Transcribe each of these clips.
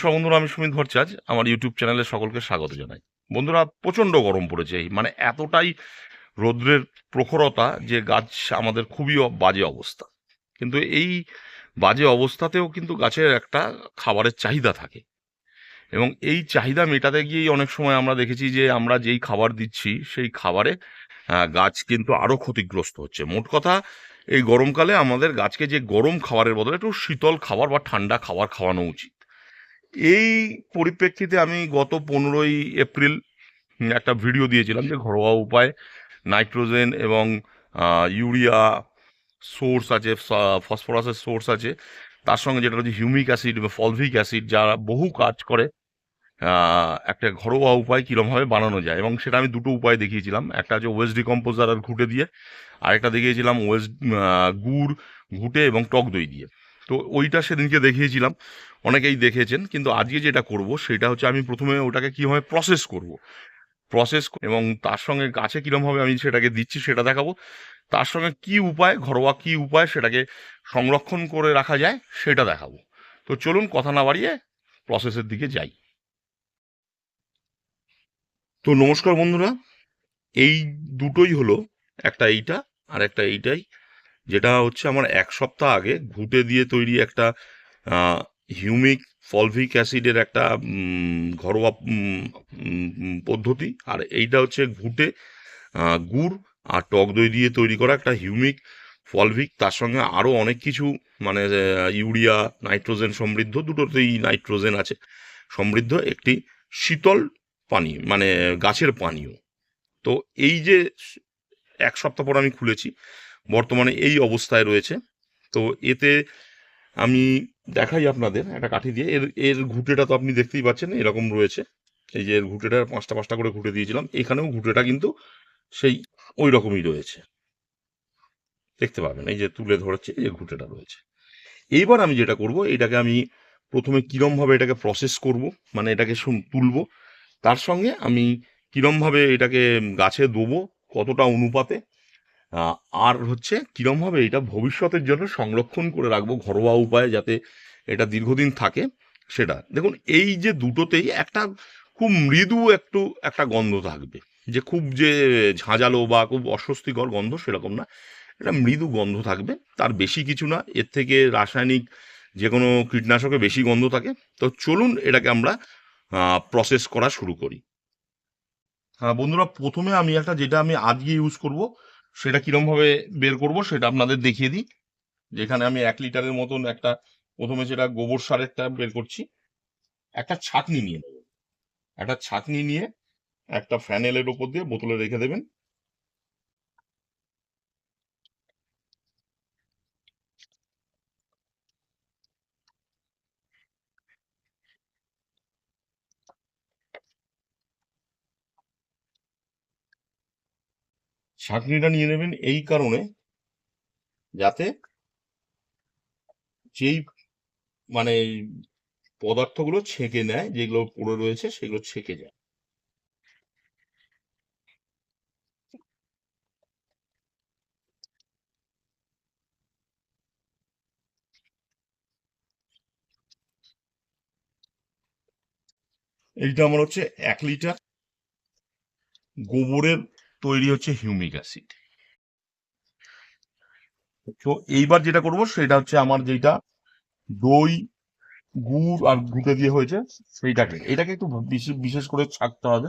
নমস্কার বন্ধুরা, আমি সুমিত ভট্টাচার্য। আমার ইউটিউব চ্যানেলে সকলকে স্বাগত জানাই। বন্ধুরা, প্রচণ্ড গরম পড়েছে মানে এতটাই রৌদ্রের প্রখরতা যে গাছ আমাদের খুবই বাজে অবস্থা। কিন্তু এই বাজে অবস্থাতেও কিন্তু গাছের একটা খাবারের চাহিদা থাকে। এবং এই চাহিদা মেটাতে গিয়েই অনেক সময় আমরা দেখেছি যে আমরা যেই খাবার দিচ্ছি, সেই খাবারে গাছ কিন্তু আরও ক্ষতিগ্রস্ত হচ্ছে। মোট কথা, এই গরমকালে আমাদের গাছকে যে গরম খাবারের বদলে একটু শীতল খাবার বা ঠান্ডা খাবার খাওয়ানো উচিত। এই পরিপ্রেক্ষিতে আমি গত পনেরোই এপ্রিল একটা ভিডিও দিয়েছিলাম যে ঘরোয়া উপায়, নাইট্রোজেন এবং ইউরিয়া সোর্স আছে ফসফরাসের সোর্স আছে। তার সঙ্গে যেটা হচ্ছে হিউমিক অ্যাসিড বা ফলভিক অ্যাসিড যারা বহু কাজ করে একটা ঘরোয়া উপায় কীরমভাবে বানানো যায়। এবং সেটা আমি দুটো উপায় দেখিয়েছিলাম। একটা হচ্ছে ওয়েস্ট ডিকম্পোজার আর ঘুটে দিয়ে, আরেকটা দেখিয়েছিলাম ওয়েস্ট গুড়, ঘুটে এবং টক দই দিয়ে। তো ওইটা সেদিনকে দেখিয়েছিলাম। অনেকেই দেখেছেন, কিন্তু আজকে যেটা করব সেটা হচ্ছে আমি প্রথমে ওটাকে কীভাবে প্রসেস করব। প্রসেস এবং তার সঙ্গে গাছে কীরমভাবে আমি সেটাকে দিচ্ছি, সেটা দেখাবো। তার সঙ্গে কি উপায়, ঘরোয়া কি উপায় সেটাকে সংরক্ষণ করে রাখা যায় সেটা দেখাবো। তো চলুন কথা না বাড়িয়ে প্রসেসের দিকে যাই। তো নমস্কার বন্ধুরা, এই দুটোই হলো, একটা এইটা আর একটা এইটাই। যেটা হচ্ছে আমার এক সপ্তাহ আগে ঘুটে দিয়ে তৈরি একটা হিউমিক ফলভিক অ্যাসিডের একটা ঘরোয়া পদ্ধতি। আর এইটা হচ্ছে ঘুটে গুড় আর টক দই দিয়ে তৈরি করা একটা হিউমিক ফলভিক তার সঙ্গে আরও অনেক কিছু মানে ইউরিয়া, নাইট্রোজেন সমৃদ্ধ, দুটোতেই নাইট্রোজেন আছে। সমৃদ্ধ একটি শীতল পানীয় মানে গাছের পানীয়। তো এই যে এক সপ্তাহ পর আমি খুলেছি বর্তমানে এই অবস্থায় রয়েছে। তো এতে আমি দেখাই আপনাদের একটা কাঠি দিয়ে। এর এর ঘুঁটেটা তো আপনি দেখতেই পাচ্ছেন, এরকম রয়েছে। এই যে এর ঘুঁটেটা পাঁচটা পাঁচটা করে ঘুঁটে দিয়েছিলাম। এখানেও ঘুঁটেটা কিন্তু সেই ওই রকমই রয়েছে। দেখতে পাবেন, এই যে তুলে ধরেছে, এই যে ঘুঁটেটা রয়েছে। এইবার আমি যেটা করব, এটাকে আমি প্রথমে কিরমভাবে এটাকে প্রসেস করব মানে এটাকে তুলবো, তার সঙ্গে আমি কিরমভাবে এটাকে গাছে দেবো, কতটা অনুপাতে আর হচ্ছে কিরমভাবে এটা ভবিষ্যতের জন্য সংরক্ষণ করে রাখব ঘরোয়া উপায়ে যাতে এটা দীর্ঘদিন থাকে সেটা। দেখুন, এই যে দুটোতেই একটা খুব মৃদু একটু একটা গন্ধ থাকবে। যে খুব যে ঝাঁঝালো বা খুব অস্বস্তিকর গন্ধ সেরকম না। এটা মৃদু গন্ধ থাকবে। তার বেশি কিছু না। এর থেকে রাসায়নিক যে কোনো কীটনাশকে বেশি গন্ধ থাকে। তো চলুন এটাকে আমরা প্রসেস করা শুরু করি। হ্যাঁ বন্ধুরা, প্রথমে আমি একটা যেটা আমি আজকে ইউজ করব সেটা কিরমভাবে বের করব সেটা আপনাদের দেখিয়ে দিই। যেখানে আমি এক লিটারের মতন একটা, প্রথমে সেটা গোবর সারেরটা বের করছি, একটা ছাঁকনি নিয়ে নেবেন একটা ছাঁকনি নিয়ে একটা ফ্যানেলের ওপর দিয়ে বোতলে রেখে দেবেন। ছাঁকনিটা নিয়ে নেবেন এই কারণে যাতে যেই মানে পদার্থগুলো ছেঁকে নেয়, যেগুলো পড়ে রয়েছে সেগুলো ছেঁকে যায়। এইটা আমার হচ্ছে এক লিটার গোবরের তৈরি হচ্ছে হিউমিক অ্যাসিড তো এইবার যেটা করব সেটা হচ্ছে আমার যেটা দই, গুড় আর ঘুটে দিয়ে হয়েছে, সেইটাকে। এটাকে একটু বিশেষ করে ছাকতে হবে।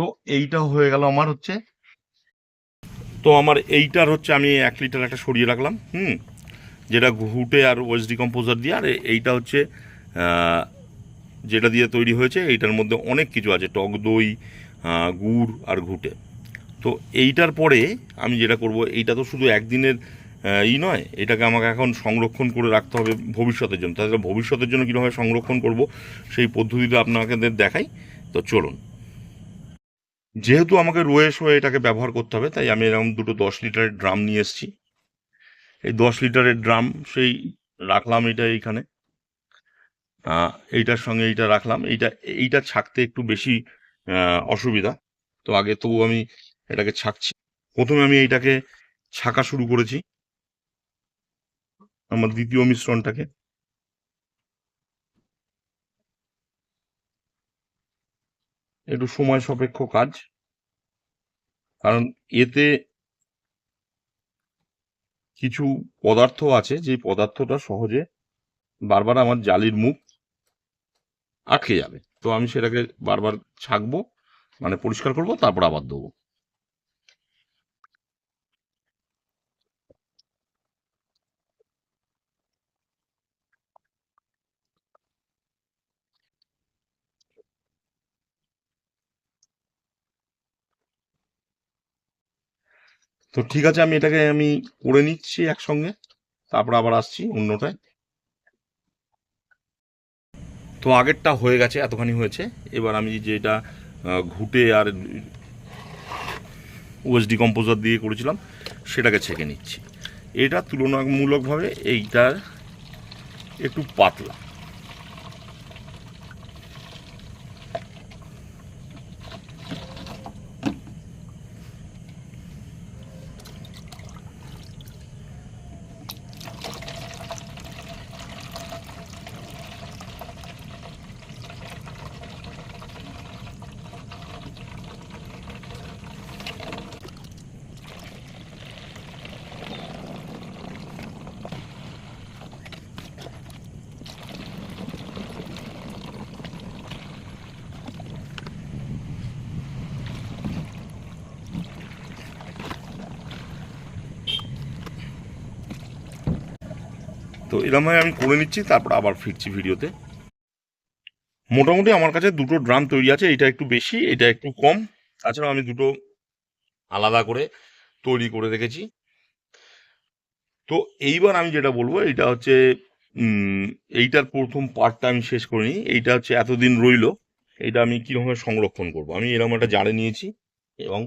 তো এইটা হয়ে গেল আমার হচ্ছে, তো আমার এইটার হচ্ছে আমি এক লিটার একটা সরিয়ে রাখলাম, হুম, যেটা ঘুটে আর ওয়েস্ট ডিকম্পোজার দিয়ে, আর এইটা হচ্ছে যেটা দিয়ে তৈরি হয়েছে, এইটার মধ্যে অনেক কিছু আছে, টক দই গুড় আর ঘুটে। তো এইটার পরে আমি যেটা করব, এইটা তো শুধু একদিনের ই নয়, এটাকে আমাকে এখন সংরক্ষণ করে রাখতে হবে ভবিষ্যতের জন্য। তাহলে ভবিষ্যতের জন্য কীভাবে সংরক্ষণ করব, সেই পদ্ধতিটা আপনাকে দেখাই। তো চলুন। যেহেতু আমাকে রোয়ে শোয়ে এটাকে ব্যবহার করতে হবে, তাই আমি এরকম দুটো দশ লিটারের ড্রাম নিয়ে এসেছি। এই দশ লিটারের ড্রাম সেই রাখলাম এটা এইখানে। এইটার সঙ্গে এইটা রাখলাম। এইটা এইটা ছাকতে একটু বেশি অসুবিধা। তো আগে তবু আমি এটাকে ছাকছি। প্রথমে আমি এইটাকে ছাকা শুরু করেছি। আমার দ্বিতীয় মিশ্রণটাকে। একটু সময় সাপেক্ষ কাজ। কারণ এতে কিছু পদার্থ আছে যে পদার্থটা সহজে বারবার আমার জালির মুখ আটকে যাবে। তো আমি সেটাকে বারবার ছাঁকবো মানে পরিষ্কার করব, তারপর আবার দেবো তো ঠিক আছে, আমি এটাকে আমি করে নিচ্ছি একসঙ্গে। তারপর আবার আসছি অন্যটায় তো আগেরটা হয়ে গেছে, এতখানি হয়েছে। এবার আমি যেটা ঘুটে আর ওএসডি কম্পোজার দিয়ে করেছিলাম, সেটাকে ছেঁকে নিচ্ছি। এটা তুলনামূলকভাবে এইটার একটু পাতলা। তো এরকমভাবে আমি করে নিচ্ছি, তারপর আবার ফিরছি ভিডিওতে। মোটামুটি আমার কাছে দুটো ড্রাম তৈরি আছে, এটা একটু বেশি, এটা একটু কম। তাছাড়া আমি দুটো আলাদা করে তৈরি করে রেখেছি। তো এইবার আমি যেটা বলব এটা হচ্ছে এইটার প্রথম পার্টটা আমি শেষ করে নিই। এইটা হচ্ছে এতদিন রইল, এইটা আমি কীরকম সংরক্ষণ করব? আমি এরকম একটা জারে নিয়েছি এবং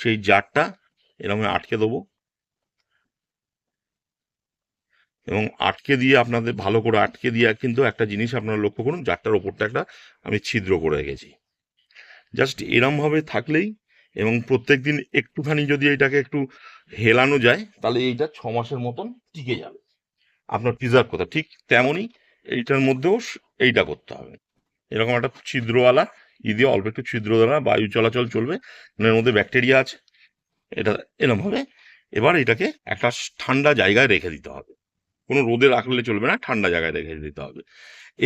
সেই জারটা এরকম আটকে দেবো। এবং আটকে দিয়ে আপনাদের, ভালো করে আটকে দিয়ে কিন্তু একটা জিনিস আপনারা লক্ষ্য করুন জারটার ওপরটা একটা আমি ছিদ্র করে রেখেছি। জাস্ট এরমভাবে থাকলেই এবং প্রত্যেক দিন একটুখানি যদি এটাকে একটু হেলানো যায়, তাহলে এইটা ছ মাসের মতন টিকে যাবে। আপনার প্রিজার্ভ করতে ঠিক তেমনই এইটার মধ্যেও এইটা করতে হবে। এরকম একটা ছিদ্রওয়ালা, ই দিয়ে অল্প একটু ছিদ্র দ্বারা বায়ু চলাচল চলবে, এর মধ্যে ব্যাকটেরিয়া আছে। এটা এরমভাবে এবার এটাকে একটা ঠান্ডা জায়গায় রেখে দিতে হবে। কোনো রোদে রাখলে চলবে না, ঠান্ডা জায়গায় রেখে দিতে হবে।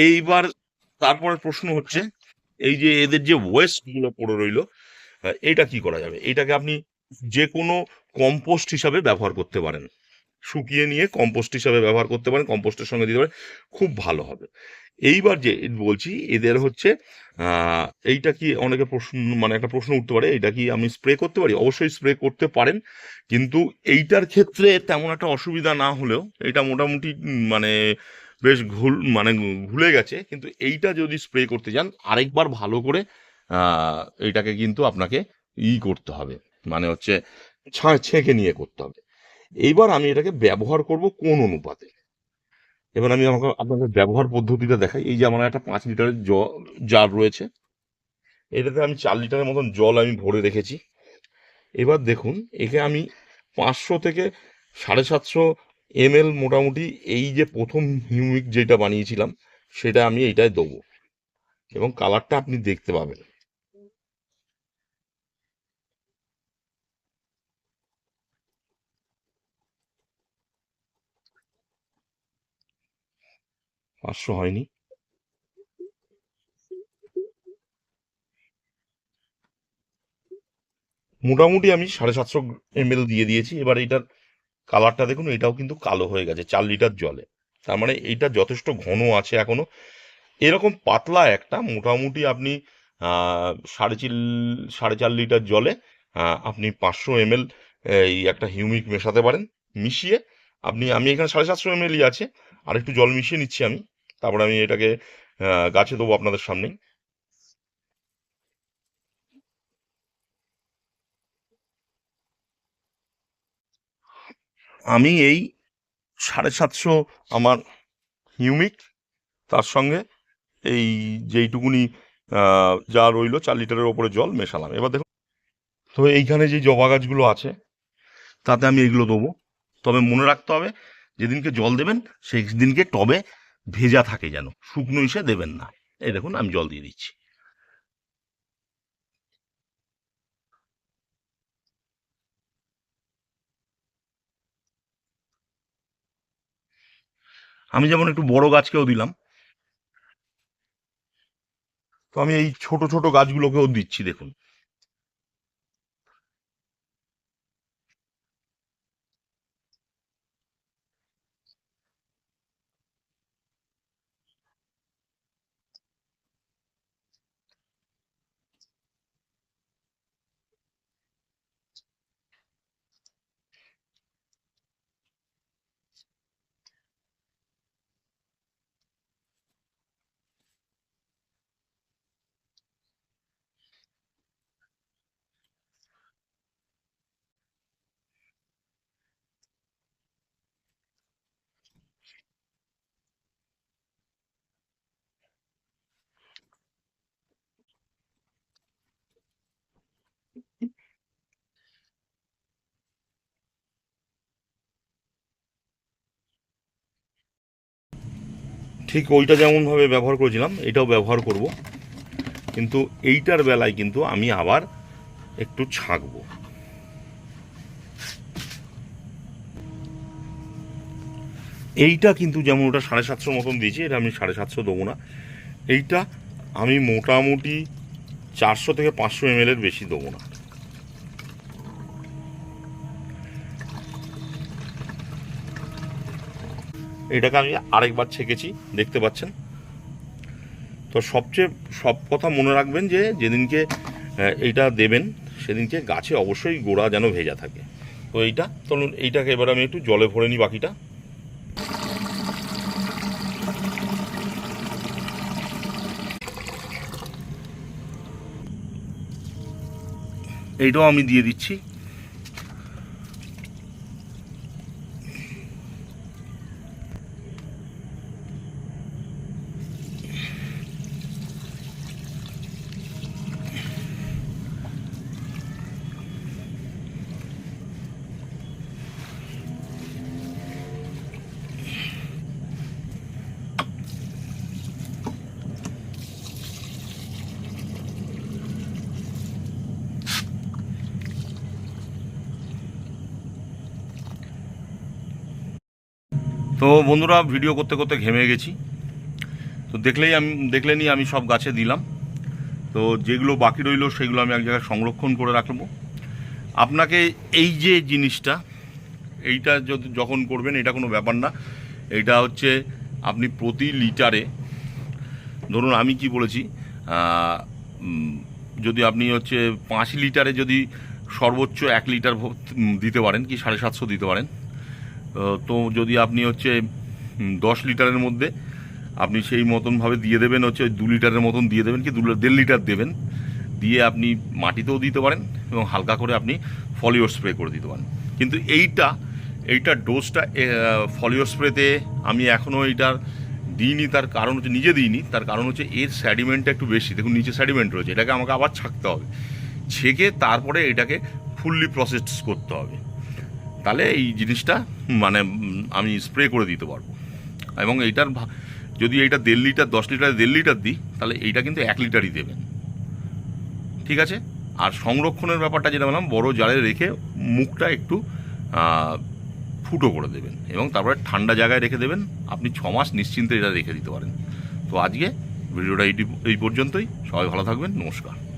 এইবার তারপরে প্রশ্ন হচ্ছে, এই যে এদের যে ওয়েস্টগুলো পড়ে রইল এটা কি করা যাবে? এটাকে আপনি যে কোনো কম্পোস্ট হিসাবে ব্যবহার করতে পারেন। শুকিয়ে নিয়ে কম্পোস্ট হিসাবে ব্যবহার করতে পারেন কম্পোস্টের সঙ্গে দিতে পারেন, খুব ভালো হবে। এইবার যে বলছি, এদের হচ্ছে এইটা কি অনেকে প্রশ্ন মানে একটা প্রশ্ন উঠতে পারে এটা কি আমি স্প্রে করতে পারি? অবশ্যই স্প্রে করতে পারেন, কিন্তু এইটার ক্ষেত্রে তেমন একটা অসুবিধা না হলেও এটা মোটামুটি মানে বেশ ঘুল মানে ঘুলে গেছে, কিন্তু এইটা যদি স্প্রে করতে যান, আরেকবার ভালো করে এইটাকে কিন্তু আপনাকে ই করতে হবে। মানে হচ্ছে ছেঁকে নিয়ে করতে হবে। এইবার আমি এটাকে ব্যবহার করব কোন অনুপাতে। এবার আমি আমাকে আপনাকে ব্যবহার পদ্ধতিটা দেখাই। এই যে আমার একটা পাঁচ লিটারের জল জার রয়েছে। এটাতে আমি চার লিটারের মতন জল আমি ভরে রেখেছি। এবার দেখুন, একে আমি পাঁচশো থেকে সাড়ে সাতশো এমএল মোটামুটি এই যে প্রথম হিউমিক যেটা বানিয়েছিলাম, সেটা আমি এইটায় দেবো। এবং কালারটা আপনি দেখতে পাবেন। পাঁচশো হয়নি। মোটামুটি আমি সাড়ে সাতশো এমএল দিয়ে দিয়েছি। এবার এটার কালারটা দেখুন, এটাও কিন্তু কালো হয়ে গেছে, চার লিটার জলে। তার মানে এইটা যথেষ্ট ঘন আছে এখনও। এরকম পাতলা একটা, মোটামুটি আপনি সাড়ে চিল, সাড়ে চার লিটার জলে আপনি পাঁচশো এমএল এই একটা হিউমিক মেশাতে পারেন, মিশিয়ে। আপনি, আমি এখানে সাড়ে সাতশো এমএলই আছে আর একটু জল মিশিয়ে নিচ্ছি আমি। তারপরে আমি এটাকে গাছে দেবো আপনাদের সামনেই আমি এই সাড়ে সাতশো আমার হিউমিক, তার সঙ্গে এই যেইটুকুনি যা রইল চার লিটারের ওপরে জল মেশালাম। এবার দেখুন, তো এইখানে যে জবা গাছগুলো আছে, তাতে আমি এগুলো দেবো। তবে মনে রাখতে হবে, যেদিনকে জল দেবেন সেই দিনকে টবে ভেজা থাকে যেন, শুকনো ইসে দেবেন না। এই দেখুন, আমি জল দিয়ে দিচ্ছি। আমি যেমন একটু বড় গাছকেও দিলাম। তো আমি এই ছোট ছোট গাছগুলোকেও দিচ্ছি, দেখুন। ঠিক ওইটা যেমনভাবে ব্যবহার করেছিলাম, এটাও ব্যবহার করব। কিন্তু এইটার বেলায় কিন্তু আমি আবার একটু ছাঁকবো। এইটা কিন্তু যেমন ওটা সাড়ে সাতশো মতন দিয়েছি, এটা আমি সাড়ে সাতশো দেবো না। এইটা আমি মোটামুটি চারশো থেকে পাঁচশো এম বেশি দেবো না। এটাকে আমি আরেকবার ছেঁকেছি, দেখতে পাচ্ছেন। তো সবচেয়ে, সব কথা মনে রাখবেন যে, যেদিনকে এইটা দেবেন, সেদিনকে গাছে অবশ্যই গোড়া যেন ভেজা থাকে। তো এইটা, চলুন, এইটাকে এবার আমি একটু জলে ভরে নিই বাকিটা। এইটাও আমি দিয়ে দিচ্ছি। তো বন্ধুরা ভিডিও করতে করতে ঘেমে গেছি। তো দেখলেই আমি দেখলেনি আমি সব গাছে দিলাম। তো যেগুলো বাকি রইল, সেগুলো আমি এক জায়গায় সংরক্ষণ করে রাখব। আপনাকে এই যে জিনিসটা, এইটা যখন করবেন, এটা কোনো ব্যাপার না। এটা হচ্ছে, আপনি প্রতি লিটারে, ধরুন আমি কি বলেছি যদি আপনি হচ্ছে পাঁচ লিটারে যদি সর্বোচ্চ এক লিটার দিতে পারেন, কি সাড়ে সাতশো দিতে পারেন তো যদি আপনি হচ্ছে দশ লিটারের মধ্যে আপনি সেই মতনভাবে দিয়ে দেবেন, হচ্ছে ওই দু লিটারের মতন দিয়ে দেবেন কি, দু দেড় লিটার দেবেন। দিয়ে আপনি মাটিতেও দিতে পারেন এবং হালকা করে আপনি ফলিও স্প্রে করে দিতে পারেন। কিন্তু এইটা এইটা ডোজটা ফলিও স্প্রেতে আমি এখনও এইটার দিইনি, তার কারণ হচ্ছে নিজে দিইনি। তার কারণ হচ্ছে এর স্যাডিমেন্টটা একটু বেশি। দেখুন, নিচে স্যাডিমেন্ট রয়েছে, এটাকে আমাকে আবার ছাকতে হবে। ছেঁকে তারপরে এটাকে ফুললি প্রসেস করতে হবে। তাহলে এই জিনিসটা মানে আমি স্প্রে করে দিতে পারব। এবং এইটার যদি এইটা দেড় লিটার, দশ লিটার দেড় লিটার দিই, তাহলে এইটা কিন্তু এক লিটারই দেবেন। ঠিক আছে? আর সংরক্ষণের ব্যাপারটা যেটা বললাম, বড় জালে রেখে মুখটা একটু ফুটো করে দেবেন। এবং তারপরে ঠান্ডা জায়গায় রেখে দেবেন। আপনি ছ মাস নিশ্চিন্তে এটা রেখে দিতে পারেন। তো আজকে ভিডিওটা এই পর্যন্তই। সবাই ভালো থাকবেন। নমস্কার।